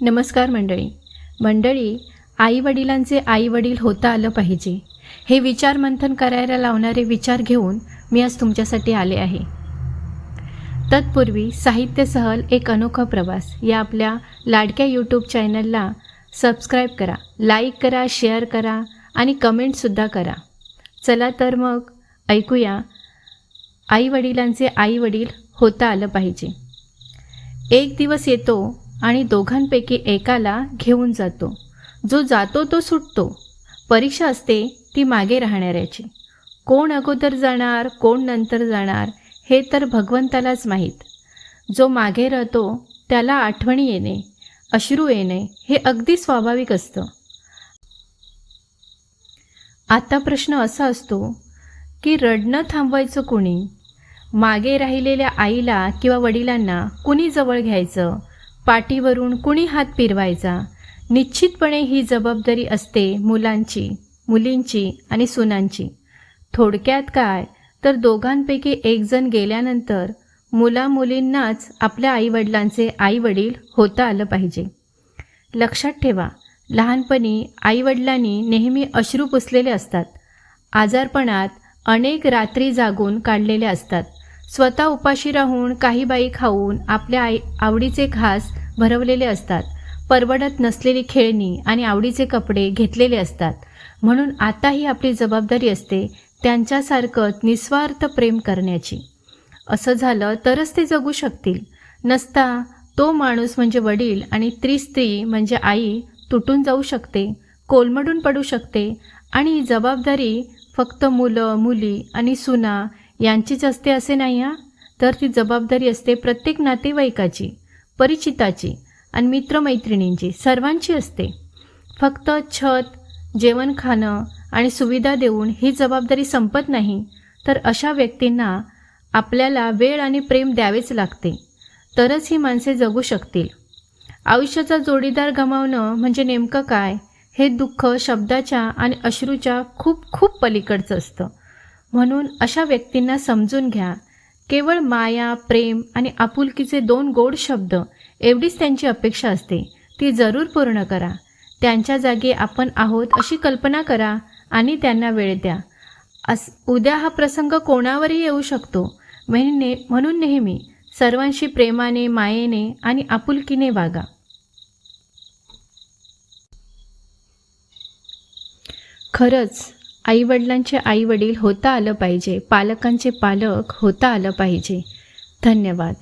नमस्कार मंडळी. मंडळी आईवडिलांचे आईवडील होता आलं पाहिजे. हे विचार मंथन करायला लावणारे विचार घेऊन मी आज तुमच्यासाठी आले आहे. तत्पूर्वी साहित्य सहल एक अनोखा प्रवास. या आपल्या लाडक्या यूट्यूब चॅनलला सबस्क्राईब करा लाईक करा शेअर करा आणि कमेंटसुद्धा करा. चला तर मग ऐकूया आईवडिलांचे आईवडील होता आलं पाहिजे. एक दिवस येतो आणि दोघांपैकी एकाला घेऊन जातो. जो जातो तो सुटतो. परीक्षा असते ती मागे राहणाऱ्याची. कोण अगोदर जाणार कोण नंतर जाणार हे तर भगवंतालाच माहीत. जो मागे राहतो त्याला आठवणी येणे अश्रू येणे हे अगदी स्वाभाविक असतं. आता प्रश्न असा असतो की रडणं थांबवायचं कुणी? मागे राहिलेल्या आईला किंवा वडिलांना कुणी जवळ घ्यायचं? पाठीवरून कुणी हात फिरवायचा? निश्चितपणे ही जबाबदारी असते मुलांची मुलींची आणि सुनांची. थोडक्यात काय? तर दोघांपैकी एकजण गेल्यानंतर मुला मुलींनाच आपल्या आईवडिलांचे आईवडील होता आलं पाहिजे. लक्षात ठेवा लहानपणी आईवडिलांनी नेहमी अश्रू पुसलेले असतात. आजारपणात अनेक रात्री जागून काढलेले असतात. स्वतः उपाशी राहून काही बाई खाऊन आपल्या आई आवडीचे घास भरवलेले असतात. परवडत नसलेली खेळणी आणि आवडीचे कपडे घेतलेले असतात. म्हणून आता ही आपली जबाबदारी असते त्यांच्यासारखं निस्वार्थ प्रेम करण्याची. असं झालं तरच ते जगू शकतील. नसता तो माणूस म्हणजे वडील आणि त्री स्त्री म्हणजे आई तुटून जाऊ शकते कोलमडून पडू शकते आणि जबाबदारी फक्त मुलं मुली आणि सुना यांचीच असते असे नाही हा? तर ती जबाबदारी असते प्रत्येक नातेवाईकाची परिचिताची आणि मित्रमैत्रिणींची सर्वांची असते. फक्त छत जेवण खाणं आणि सुविधा देऊन ही जबाबदारी संपत नाही तर अशा व्यक्तींना आपल्याला वेळ आणि प्रेम द्यावेच लागते. तरच ही माणसे जगू शकतील. आयुष्याचा जोडीदार गमावणं म्हणजे नेमकं काय? हे दुःख शब्दाच्या आणि अश्रूच्या खूप खूप पलीकडचं असतं. म्हणून अशा व्यक्तींना समजून घ्या. केवळ माया प्रेम आणि आपुलकीचे दोन गोड शब्द एवढीच त्यांची अपेक्षा असते. ती जरूर पूर्ण करा. त्यांच्या जागी आपण आहोत अशी कल्पना करा आणि त्यांना वेळ द्या. अस उद्या हा प्रसंग कोणावरही येऊ शकतो. म्हणून म्हणून नेहमी सर्वांशी प्रेमाने मायेने आणि आपुलकीने वागा. खरंच आईवडिलांचे आईवडील होता आलं पाहिजे पालकांचे पालक होता आलं पाहिजे. धन्यवाद.